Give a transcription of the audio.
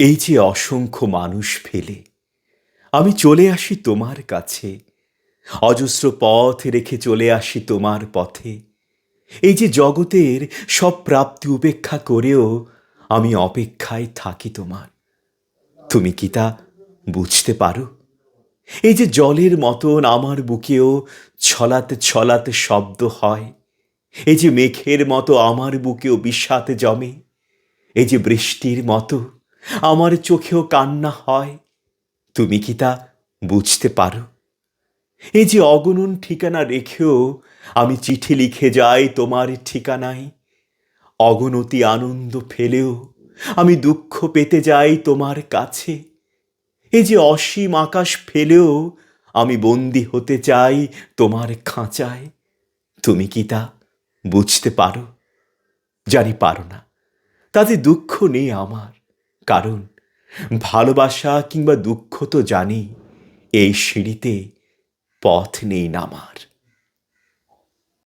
এই যে অসংখ্য মানুষ ফেলে, আমি চলে আসি তোমার কাছে, অজস্র পথ রেখে চলে আসি তোমার পথে। এই যে জগতের সব প্রাপ্তি উপেক্ষা করেও আমি অপেক্ষায় থাকি তোমার। তুমি কি তা বুঝতে পারো? এই যে জলের মতন আমার বুকেও ছলাতে ছলাতে শব্দ হয়, এই যে মেঘের মতো আমার বুকেও বিষাতে জমে, এই যে বৃষ্টির মতো আমার চোখেও কান্না হয়। তুমি কি তা বুঝতে পারো? এই যে অগণন ঠিকানা রেখেও আমি চিঠি লিখে যাই তোমার ঠিকানায়। অগণতি আনন্দ ফেলেও আমি দুঃখ পেতে যাই তোমার কাছে। এ যে অসীম আকাশ ফেলেও আমি বন্দি হতে চাই তোমার খাঁচায়। তুমি কি তা বুঝতে পারো? জানি পারো না। তাতে দুঃখ নেই আমার। কারণ ভালোবাসা কিংবা দুঃখ তো জানি এই সিঁড়িতে পথ নেই নামার